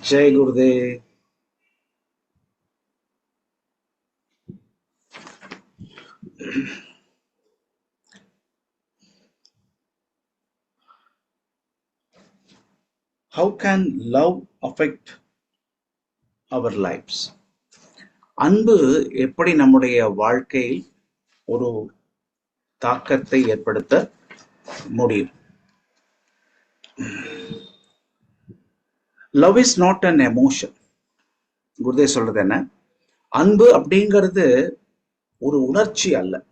Jai Gurudev how can love affect our lives அன்பு எப்படி நம்முடைய வாழ்க்கையில் ஒரு தாக்கத்தை ஏற்படுத்த முடியும்? Love is not an emotion Gurudev சொல்றது என்ன? அன்பு அப்படிங்கிறது ஒரு உணர்ச்சி அல்ல.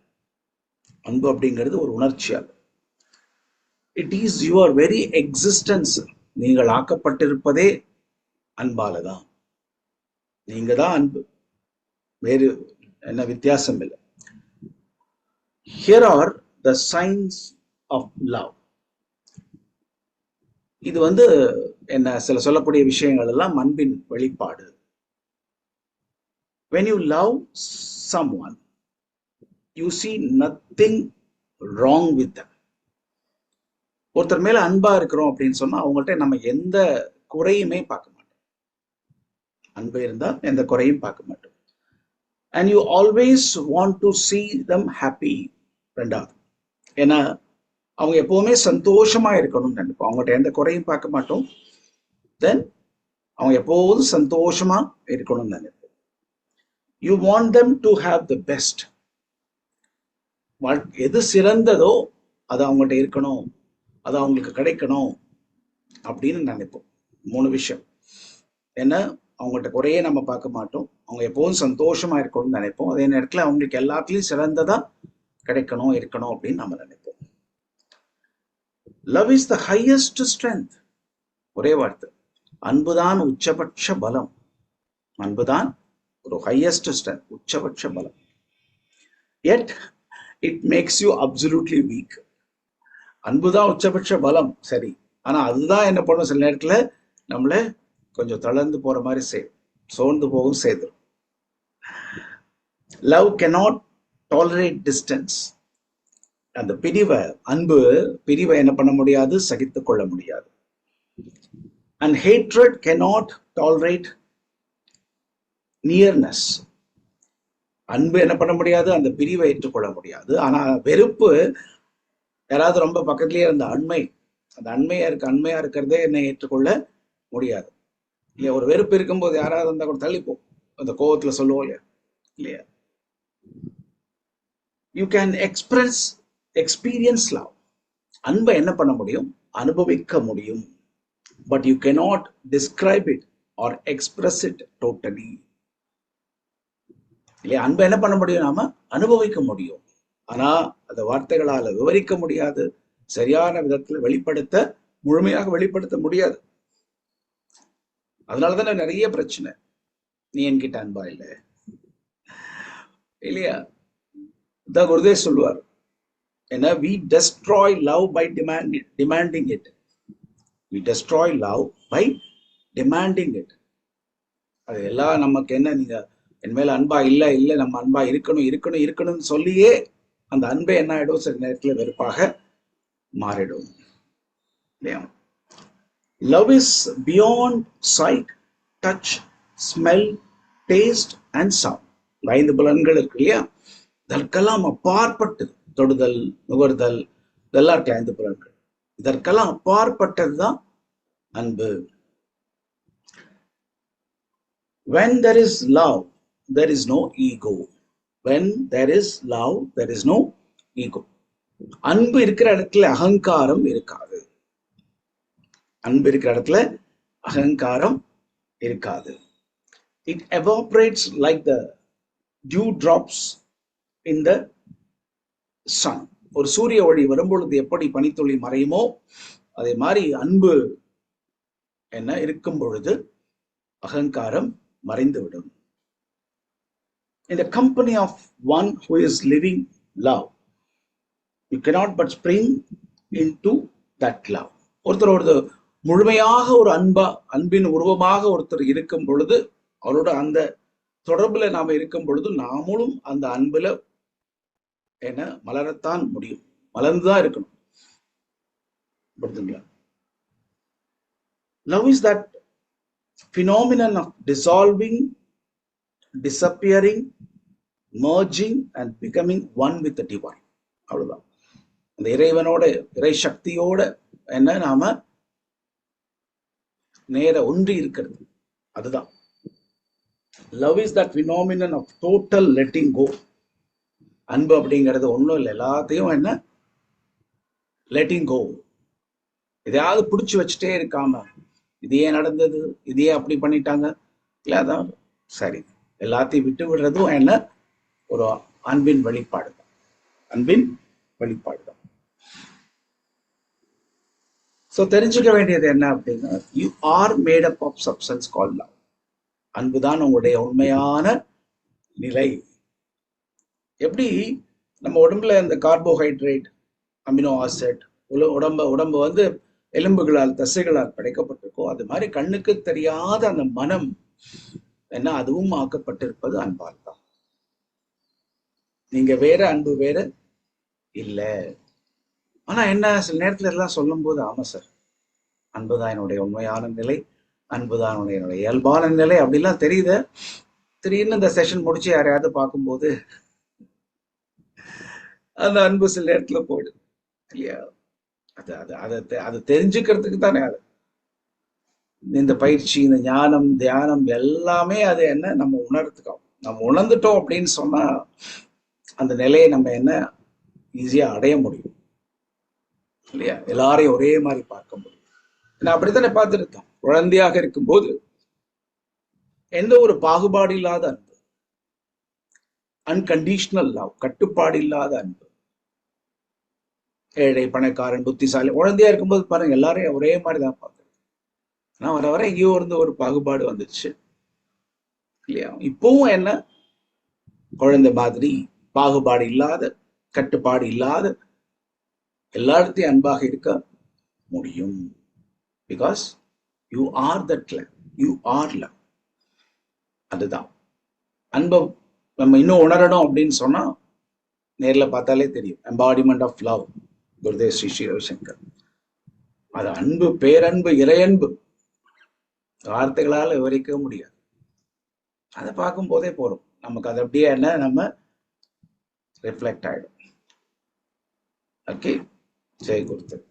அன்பு அப்படிங்கிறது ஒரு உணர்ச்சி அல்ல. It is your very existence நீங்கள் ஆக்கப்பட்டிருப்பதே அன்பால தான். நீங்க தான் அன்பு. வேறு என்ன வித்தியாசம் இல்லை. Here are the signs of love இது வந்து என்ன சில சொல்லக்கூடிய விஷயங்கள் எல்லாம் அன்பின் வெளிப்பாடு. When you love someone you see nothing wrong with them ஒருத்தர் மேல அன்பா இருக்கிறோம் அப்படின்னு சொன்னா அவங்கள்ட்ட நம்ம எந்த குறையுமே பார்க்க மாட்டோம். அன்பு இருந்தா எந்த குறையும் பார்க்க மாட்டோம். And you always want to see them happy ரெண்டாவது. ஏன்னா அவங்க எப்பவுமே சந்தோஷமா இருக்கணும்னு நினைப்போம். அவங்கள்ட்ட எந்த குறையும் பார்க்க மாட்டோம். தென் அவங்க எப்போதும் சந்தோஷமா இருக்கணும்னு நினைப்போம் you want them to have the best எது சிறந்ததோ அது அவங்கள்ட்ட இருக்கணும். அது அவங்களுக்கு கிடைக்கணும் அப்படின்னு நினைப்போம். மூணு விஷயம். என்ன? அவங்கள்ட்ட குறையே நம்ம பார்க்க மாட்டோம். அவங்க எப்போதும் சந்தோஷமா இருக்கணும்னு நினைப்போம். அதே நேரத்தில் அவங்களுக்கு எல்லாத்துலேயும் சிறந்ததா கிடைக்கணும் இருக்கணும் அப்படின்னு நம்ம நினைப்போம். Love is the highest strength ஒரே வார்த்தை. அன்புதான் உச்சபட்ச பலம். அன்புதான் ஒரு ஹையஸ்ட் ஸ்ட்ரென்த் உச்சபட்ச பலம். Yet it makes you absolutely weak அன்புதான் உச்சபட்ச பலம். சரி. ஆனா அதுதான் என்ன பண்ணும்? சில நேரத்துல நம்மள கொஞ்சம் தளர்ந்து போற மாதிரி செய்யும் சோர்ந்து போகும் செய்திடும் லவ் கெனாட் டாலரேட் டிஸ்டன்ஸ் அந்த பிரிவை அன்பு பிரிவை என்ன பண்ண முடியாது? சகித்து கொள்ள முடியாது. And hatred cannot tolerate nearness அன்பு என்ன பண்ண முடியாது? அந்த பிரிவை ஏற்றுக்கொள்ள முடியாது. ஆனால் வெறுப்பு யாராவது ரொம்ப பக்கத்துலயே இருந்த அண்மை அந்த அண்மையா இருக்க அண்மையா இருக்கிறதே என்னை ஏற்றுக்கொள்ள முடியாது. இல்லையா? ஒரு வெறுப்பு இருக்கும்போது யாராவது இருந்தால் கூட தள்ளிப்போம் அந்த கோவத்துல சொல்லுவோம் இல்லையா? இல்லையா? You can express experience love அன்பை என்ன பண்ண முடியும்? அனுபவிக்க முடியும். But you cannot describe it or express it totally. இல்லையா? அன்பை என்ன பண்ண முடியும் நாம? அனுபவிக்க முடியும். ஆனா அந்த வார்த்தைகளால விவரிக்க முடியாது. சரியான விதத்துல வெளிப்படுத்த முழுமையாக வெளிப்படுத்த முடியாது. அதனாலதான் நிறைய பிரச்சனை. நீ என்கிட்ட அன்பா இல்ல? இல்லையா? தான் குருதேவ் சொல்லுவார். ஏன்னா we destroy love by demand demanding it we destroy love by demanding it அது எல்லாம் நமக்கு என்ன நீங்க என் மேல அன்பா இல்ல இல்ல நம்ம அன்பா இருக்கணும் இருக்கணும் இருக்கணும்னு சொல்லியே அந்த அன்பை என்ன ஆயிடும்? சில நேரத்துல வெறுப்பாக மாறிடும். இல்லையா? Love is beyond sight touch smell taste and sound ஐந்து புலன்கள் இருக்கு இல்லையா? இதற்கெல்லாம் அப்பாற்பட்டு தொடுதல் நுகர்தல் இதெல்லாம் இருக்கு ஐந்து புலன்கள். இதற்கெல்லாம் அப்பாற்பட்டதுதான் அன்பு. When there is love there is no ego. When there is love there is no ego. அன்பு இருக்கிற இடத்துல அகங்காரம் இருக்காது. அன்பு இருக்கிற இடத்துல அகங்காரம் இருக்காது. It evaporates like the dew drops in the sun ஒரு சூரிய ஒளி வரும்பொழுது எப்படி பனித்துளி மறையுமோ அதே மாதிரி அன்பு என்ன இருக்கும் பொழுது அகங்காரம் மறைந்துவிடும். In the company of one who is living love you cannot but spring into that love. ஒருத்தர் ஒரு முழுமையாக ஒரு அன்பா அன்பின் உருவமாக ஒருத்தர் இருக்கும் பொழுது அவரோட அந்த தொடர்புல நாம இருக்கும் பொழுது நாமளும் அந்த அன்புல என்ன மலரத்தான் முடியும். மலர்ந்துதான் இருக்கணும். புரியுதுங்களா love is that phenomenon of dissolving, disappearing, merging and becoming one with the divine. அவ்வளவுதான். அந்த இறைவனோட இறை சக்தியோட என்ன நாம நேர ஒன்றி இருக்கிறது. அதுதான். Love is that phenomenon of total letting go அன்பு அப்படிங்கிறது ஒன்றும் இல்லை. எல்லாத்தையும் என்ன? லெட்டிங் கோ எதையாவது பிடிச்சி வச்சுட்டே இருக்காம இது ஏன் நடந்தது இது ஏன் அப்படி பண்ணிட்டாங்க. இல்லை அதான் சரி. எல்லாத்தையும் விட்டு விடுறதும் என்ன? ஒரு அன்பின் வெளிப்பாடு தான். அன்பின் வெளிப்பாடு தான். ஸோ தெரிஞ்சுக்க வேண்டியது என்ன அப்படின்னா you are made up of substance called love அன்புதான் உங்களுடைய உண்மையான நிலை. எப்படி நம்ம உடம்புல இந்த கார்போஹைட்ரேட் அமினோ ஆசிட் உடம்ப உடம்பு வந்து எலும்புகளால் தசைகளால் படைக்கப்பட்டிருக்கோ அது மாதிரி கண்ணுக்கு தெரியாத அந்த மனம் என்ன அதுவும் ஆக்கப்பட்டிருப்பது அன்பால் தான். நீங்க வேற அன்பு வேற இல்ல. ஆனா என்ன சில நேரத்துல எல்லாம் சொல்லும் போது ஆமா சார் அன்புதான் என்னுடைய உண்மையான நிலை அன்புதான் என்னுடைய என்னுடைய இயல்பான நிலை அப்படிலாம் தெரியுது. திடீர்னு இந்த செஷன் முடிச்சு யாரையாவது பார்க்கும்போது அந்த அன்பு சில நேரத்துல போயிடுது. இல்லையா? அது அது அதை அதை தெரிஞ்சுக்கிறதுக்கு தானே அது. இந்த பயிற்சி இந்த ஞானம் தியானம் எல்லாமே அது என்ன? நம்ம உணர்த்துக்கோம். நம்ம உணர்ந்துட்டோம் அப்படின்னு சொன்னா அந்த நிலையை நம்ம என்ன? ஈஸியா அடைய முடியும். இல்லையா? எல்லாரையும் ஒரே மாதிரி பார்க்க முடியும். நான் அப்படித்தானே பார்த்துருக்கேன் குழந்தையாக இருக்கும்போது எந்த ஒரு பாகுபாடு இல்லாத அன்பு. அன்கண்டிஷனல் லவ் கட்டுப்பாடு இல்லாத அன்பு. ஏழை பணக்காரன் புத்திசாலி குழந்தையா இருக்கும்போது பாருங்க எல்லாரையும் ஒரே மாதிரி தான் பார்க்குறது. ஆனா வர வர எங்கேயோ இருந்து ஒரு பாகுபாடு வந்துச்சு இல்லையா? இப்பவும் என்ன? குழந்தை மாதிரி பாகுபாடு இல்லாத கட்டுப்பாடு இல்லாத எல்லாத்தையும் அன்பாக இருக்க முடியும். Because you are that love you are love அதுதான். அன்பை நம்ம இன்னும் உணரணும் அப்படின்னு சொன்னா நேர்ல பார்த்தாலே தெரியும். Embodiment of love Gurudev Sri Sri Ravishankar அது அன்பு பேரன்பு இறையன்பு. வார்த்தைகளால விவரிக்க முடியாது. அதை பார்க்கும் போதே போறோம் நமக்கு அது அப்படியே என்ன நம்ம ரிஃப்ளெக்ட் ஆயிடும். ஓகே ஜெய் குருதேவ்.